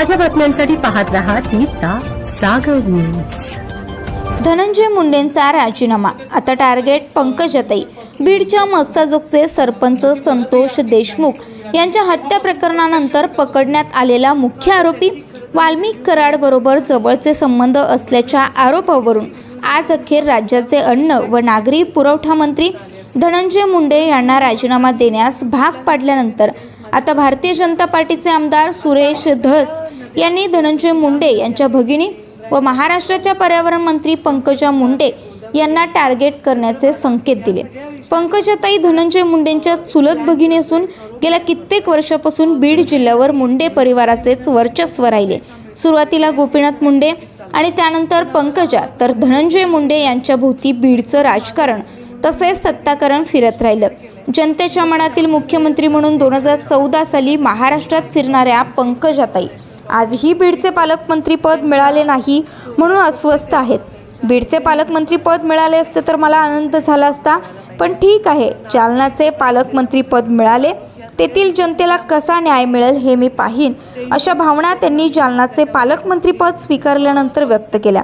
ताज्या बातम्यांसाठी पाहत रहा तिचा सागर न्यूज धनंजय मुंडेंचा राजीनामा. आता टार्गेट अतई बीडच्या मस्साजोगचे सरपंच संतोष देशमुख यांच्या हत्या प्रकरणानंतर पकडण्यात आलेला मुख्य आरोपी वाल्मिक कराडबरोबर जवळचे संबंध असल्याच्या आरोपावरून आज अखेर राज्याचे अन्न व नागरी पुरवठा मंत्री धनंजय मुंडे यांना राजीनामा देण्यास भाग पाडल्यानंतर आता भारतीय जनता पार्टीचे आमदार सुरेश धस यांनी धनंजय मुंडे यांच्या भगिनी व महाराष्ट्राच्या पर्यावरण मंत्री पंकजा मुंडे यांना टार्गेट करण्याचे संकेत दिले. पंकजाताई धनंजय मुंडेंच्या चुलत भगिनी असून गेल्या कित्येक वर्षापासून बीड जिल्ह्यावर मुंडे परिवाराचेच वर्चस्व राहिले. सुरुवातीला गोपीनाथ मुंडे आणि त्यानंतर पंकजा तर धनंजय मुंडे यांच्या भोवती बीडचं राजकारण तसेच सत्ताकरण फिरत राहिलं. जनतेच्या मनातील मुख्यमंत्री म्हणून दोन हजार चौदा साली महाराष्ट्रात फिरणाऱ्या पंकजाताई आजही बीडचे पालकमंत्रीपद मिळाले नाही म्हणून अस्वस्थ आहेत. बीडचे पालकमंत्रीपद मिळाले असते तर मला आनंद झाला असता पण ठीक आहे जालनाचे पालकमंत्रीपद मिळाले तेथील जनतेला कसा न्याय मिळेल हे मी पाहीन अशा भावना त्यांनी जालनाचे पालकमंत्रीपद स्वीकारल्यानंतर व्यक्त केल्या.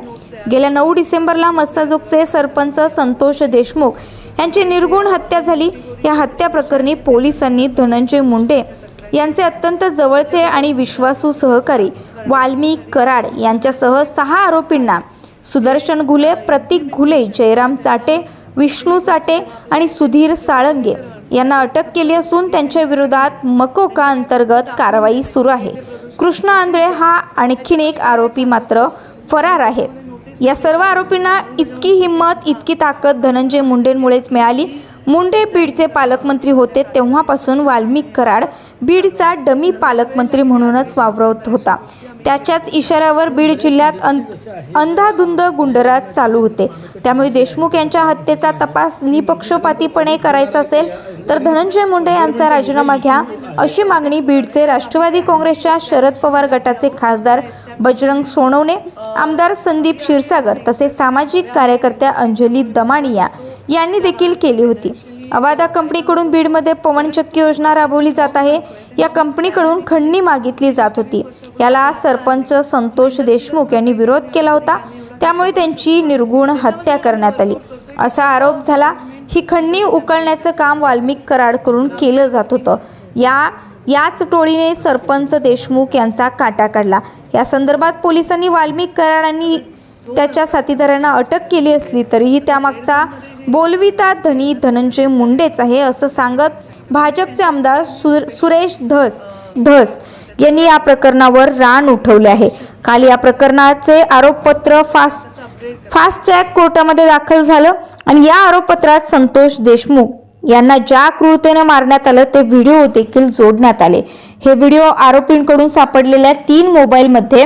गेल्या नऊ डिसेंबरला मस्साजोगचे सरपंच संतोष देशमुख यांची निर्गुण हत्या झाली. या हत्या प्रकरणी पोलिसांनी धनंजय मुंडे यांचे अत्यंत जवळचे आणि विश्वासू सहकारी वाल्मी कराड यांच्यासह सहा आरोपींना सुदर्शन घुले प्रतीक घुले जयराम चाटे विष्णू चाटे आणि सुधीर साळंगे यांना अटक केली असून त्यांच्या विरोधात मकोका अंतर्गत कारवाई सुरू आहे. कृष्ण आंधळे हा आणखीन एक आरोपी मात्र फरार आहे. या सर्व आरोपींना इतकी हिंमत इतकी ताकद धनंजय मुंडेंमुळेच मिळाली. मुंडे बीडचे पालकमंत्री होते तेव्हापासून वाल्मिक कराड बीडचा डमी पालकमंत्री म्हणूनच वावरत होता. त्याच्याच इशाऱ्यावर बीड जिल्ह्यात अंधाधुंद गुंडराज चालू होते. त्यामुळे देशमुख यांच्या हत्येचा तपास निपक्षपातीपणे करायचा असेल तर धनंजय मुंडे यांचा राजीनामा घ्या अशी मागणी बीडचे राष्ट्रवादी काँग्रेसच्या शरद पवार गटाचे खासदार बजरंग सोनवणे आमदार संदीप क्षीरसागर तसेच सामाजिक कार्यकर्त्या अंजली दमानिया यांनी देखील केली होती. अवादा कंपनीकडून बीडमध्ये पवनचक्की योजना राबवली जात आहे. या कंपनीकडून खंडणी मागितली जात होती. याला सरपंच संतोष देशमुख यांनी विरोध केला होता. त्यामुळे त्यांची निर्गुण हत्या करण्यात आली. असा आरोप झाला ही खंडणी उकळण्याचं काम वाल्मिक कराडकडून केलं जात होतं. या याच टोळीने सरपंच देशमुख यांचा काटा काढला. या संदर्भात पोलिसांनी वाल्मिक कराडांनी त्याच्या साथीदारांना अटक केली असली तरीही त्यामागचा बोलविता धनी धनंजय मुंडेच आहे असं सांगत भाजपचे आमदार सुर सुरेश धस धस यांनी या प्रकरणावर रान उठवले आहे. काल या प्रकरणाचे आरोपपत्र फास्ट फास्ट ट्रॅक कोर्टामध्ये दाखल झालं आणि या आरोपपत्रात संतोष देशमुख यांना ज्या क्रूरतेने मारण्यात आलं ते व्हिडिओ देखील जोडण्यात आले. हे व्हिडिओ आरोपींकडून सापडलेल्या तीन मोबाईलमध्ये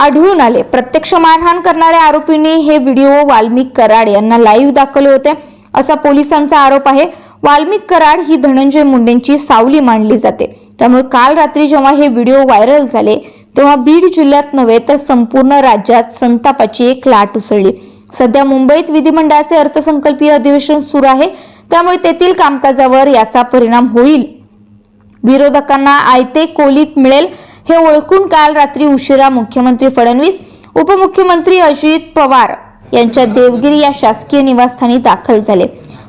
आढळून आले. प्रत्यक्ष मारहाण करणाऱ्या आरोपींनी हे व्हिडिओ वाल्मिक कराड यांना लाईव्ह दाखवले होते. असा पोलिसांचा आरोप आहे. वाल्मिक कराड ही धनंजय मुंडेंची सावली मानली जाते. त्यामुळे काल रात्री जेव्हा हे व्हिडिओ व्हायरल झाले तेव्हा बीड जिल्ह्यात नव्हे तर संपूर्ण राज्यात संतापाची एक लाट उसळली. सध्या मुंबईत विधिमंडळाचे अर्थसंकल्पीय अधिवेशन सुरू आहे. त्यामुळे तेथील कामकाजावर याचा परिणाम होईल. विरोधकांना आयते कोलीत मिळेल. हे ओळखून काल रात्री उशिरा मुख्यमंत्री फडणवीस उपमुख्यमंत्री अजित पवार यांच्या देवगिरी या शासकीय निवासस्थानी दाखल झाले.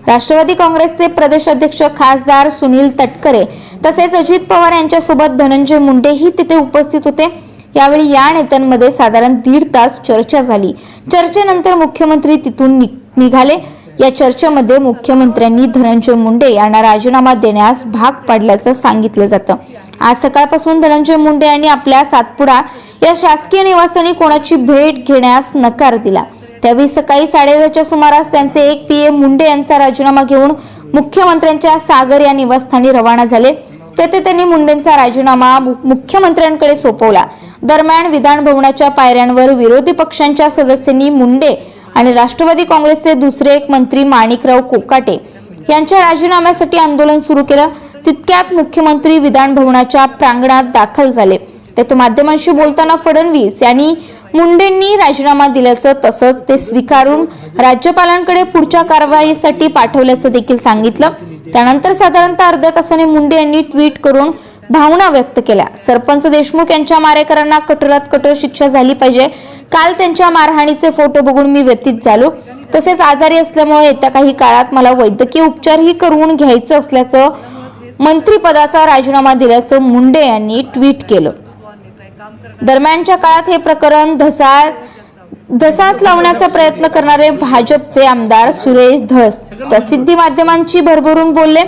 राष्ट्रवादी काँग्रेसचे प्रदेश अध्यक्ष खासदार सुनील तटकरे तसेच अजित पवार यांच्यासोबत धनंजय मुंडेही तिथे उपस्थित होते. यावेळी या नेत्यांमध्ये साधारण दीड तास चर्चा झाली. चर्चेनंतर मुख्यमंत्री तिथून नि- निघाले. या चर्चेमध्ये मुख्यमंत्र्यांनी धनंजय मुंडे यांना राजीनामा देण्यास भाग पाडल्याचं सांगितलं जातं. आज सकाळपासून धनंजय मुंडे यांनी आपल्या सातपुडा या शासकीय निवासाने कोणाची भेट घेण्यास नकार दिला. त्यावेळी सकाळी साडेदहाच्या सुमारास त्यांचे एक पी ए मुंडे यांचा राजीनामा घेऊन मुख्यमंत्र्यांच्या सागर या निवासस्थानी रवाना झाले. तेथे त्यांनी मुंडेंचा राजीनामा मुख्यमंत्र्यांकडे सोपवला. दरम्यान विधान भवनाच्या पायऱ्यांवर विरोधी पक्षांच्या सदस्यांनी मुंडे आणि राष्ट्रवादी काँग्रेसचे दुसरे एक मंत्री माणिकराव कोकाटे यांच्या राजीनाम्यासाठी आंदोलन सुरू केलं. तितक्यात मुख्यमंत्री विधान भवनाच्या प्रांगणात दाखल झाले. तेथे माध्यमांशी बोलताना फडणवीस यांनी मुंडेंनी राजीनामा दिल्याचं तसंच ते स्वीकारून राज्यपालांकडे पुढच्या कारवाईसाठी पाठवल्याचं देखील सांगितलं. त्यानंतर साधारणतः अर्ध्या तासाने मुंडे यांनी ट्विट करून भावना व्यक्त केल्या. सरपंच देशमुख यांच्या मारेकरांना कठोरात कठोर शिक्षा झाली पाहिजे. काल त्यांच्या मारहाणीचे फोटो बघून मी व्यतीत झालो. तसेच आजारी असल्यामुळे येत्या काही काळात मला वैद्यकीय उपचारही करून घ्यायचं असल्याचं मंत्रिपदाचा राजीनामा दिल्याचं मुंडे यांनी ट्विट केलं. दरम्यानच्या काळात हे प्रकरण धसा धसास लावण्याचा प्रयत्न करणारे भाजपचे आमदार सुरेश धस प्रसिद्धी माध्यमांची भरभरून बोलले.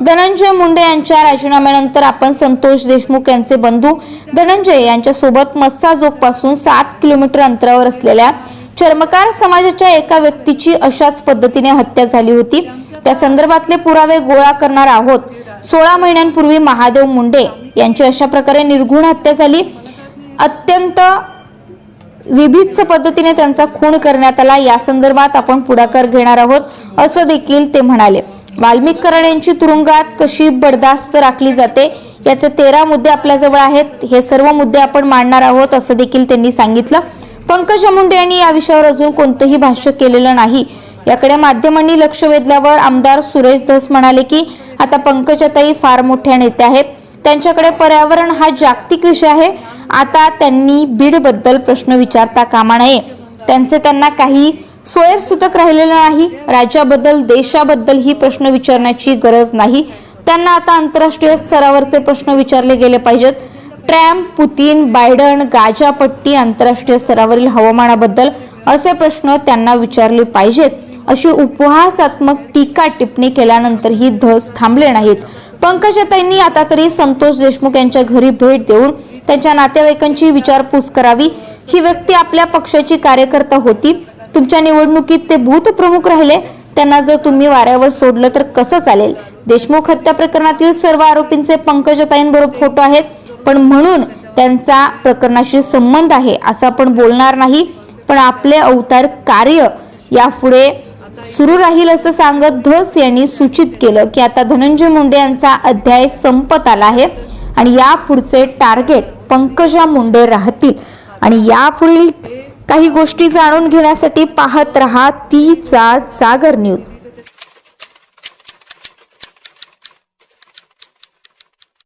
धनंजय मुंडे यांच्या राजीनाम्यानंतर आपण संतोष देशमुख यांचे बंधू. धनंजय यांच्यासोबत मस्साजोगपासून सात किलोमीटर अंतरावर असलेल्या चर्मकार समाजाच्या एका व्यक्तीची अशाच पद्धतीने हत्या झाली होती. त्या संदर्भातले पुरावे गोळा करणार आहोत. सोळा महिन्यांपूर्वी महादेव मुंडे यांची अशा प्रकारे निर्घुण हत्या झाली. अत्यंत विभित्स पद्धतीने त्यांचा खून करण्यात आला. या संदर्भात आपण पुढाकार घेणार आहोत असं देखील ते म्हणाले. वाल्मिक कराड यांची तुरुंगात कशी बर्दास्त राखली जाते याचे तेरा मुद्दे आपल्याजवळ आहेत. हे सर्व मुद्दे आपण मांडणार आहोत असं देखील त्यांनी सांगितलं. पंकजा मुंडे यांनी या विषयावर अजून कोणतंही भाष्य केलेलं नाही. याकडे माध्यमांनी लक्ष वेधल्यावर आमदार सुरेश धस म्हणाले की आता पंकजाताई फार मोठ्या नेत्या आहेत. त्यांच्याकडे पर्यावरण हा जागतिक विषय आहे. आता त्यांनी बीडबद्दल प्रश्न विचारता कामा नये. त्यांचे त्यांना काही सोयरसूतक राहिलेलं नाही. राज्याबद्दल देशाबद्दल ही प्रश्न विचारण्याची गरज नाही. त्यांना आता आंतरराष्ट्रीय स्तरावरचे प्रश्न विचारले गेले पाहिजेत. ट्रॅम्प पुतीन बायडन गाजापट्टी आंतरराष्ट्रीय स्तरावरील हवामानाबद्दल असे प्रश्न त्यांना विचारले पाहिजेत. अशी उपहासात्मक टीका टिप्पणी केल्यानंतर ही धस थांबले नाहीत. पंकजाताईंनी आता तरी संतोष देशमुख यांच्या घरी भेट देऊन त्यांच्या नातेवाईकांची विचारपूस करावी. ही व्यक्ती आपल्या पक्षाची कार्यकर्ता होती. तुमच्या निवडणुकीत ते भूतप्रमुख प्रमुख राहिले. त्यांना जर तुम्ही वाऱ्यावर सोडलं तर कसं चालेल? देशमुख हत्या प्रकरणातील सर्व आरोपींचे पंकजताईंबरोबर फोटो आहेत. पण म्हणून त्यांचा प्रकरणाशी संबंध आहे असं आपण बोलणार नाही. पण आपले अवतार कार्य यापुढे सुरू राहील असं सांगत धस यांनी सूचित केलं की आता धनंजय मुंडे यांचा अध्याय संपत आला आहे आणि यापुढचे टार्गेट पंकजा मुंडे राहतील. आणि यापुढील काही गोष्टी जाणून घेण्यासाठी पाहत रहा तीचा जागर न्यूज.